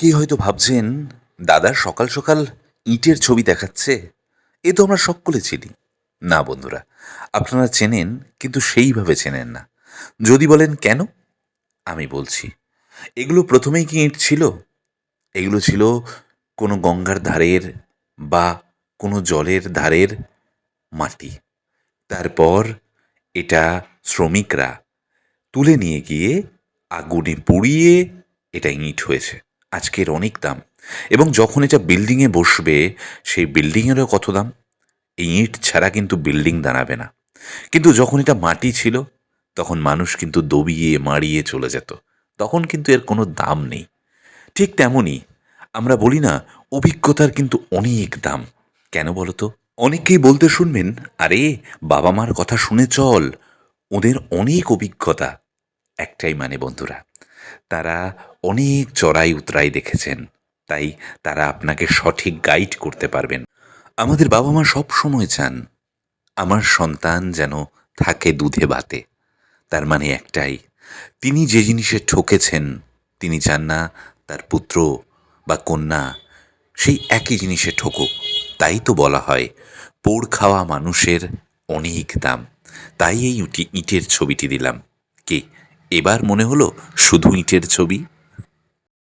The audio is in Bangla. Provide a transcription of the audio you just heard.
অনেকেই হয়তো ভাবছেন? দাদা সকাল সকাল ইটের ছবি দেখাচ্ছে। এ তো আমরা সকলে চিনি। না, বন্ধুরা, আপনারা চেনেন, কিন্তু সেইভাবে চেনেন না। যদি বলেন কেন? আমি বলছি, এগুলো প্রথমেই কি ইট ছিল? এগুলো ছিল কোনো গঙ্গার ধারের বা কোনো জলের ধারের মাটি। তারপর এটা শ্রমিকরা তুলে নিয়ে গিয়ে আগুনে পুড়িয়ে এটা ইট হয়েছে। আজকের অনেক দাম। এবং যখন এটা বিল্ডিংয়ে বসবে, সেই বিল্ডিংয়েরও কত দাম? এই ইট ছাড়া কিন্তু বিল্ডিং দাঁড়াবে না। কিন্তু যখন এটা মাটি ছিল, তখন মানুষ কিন্তু দবিয়ে মারিয়ে চলে যেত। তখন কিন্তু এর কোনো দাম নেই। ঠিক তেমনই, আমরা বলি না, অভিজ্ঞতার কিন্তু অনেক দাম। কেন বলো তো? অনেকেই বলতে শুনবেন, আরে বাবা মার কথা শুনে চল। ওদের অনেক অভিজ্ঞতা। একটাই মানে বন্ধুরা তারা অনেক চড়াই উতরাই দেখেছেন। তাই তারা আপনাকে সঠিক গাইড করতে পারবেন। আমাদের বাবা মা সব সময় চান, আমার সন্তান যেন থাকে দুধে ভাতে। তার মানে একটাই, তিনি যে জিনিসে ঠকেছেন, তিনি চান না তার পুত্র বা কন্যা সেই একই জিনিসে ঠকুক। তাই তো বলা হয়, পোড় খাওয়া মানুষের অনেক দাম। তাই এই ইটি ইটের ছবিটি দিলাম। কি? এবার মনে হলো শুধু ইঁটের ছবি।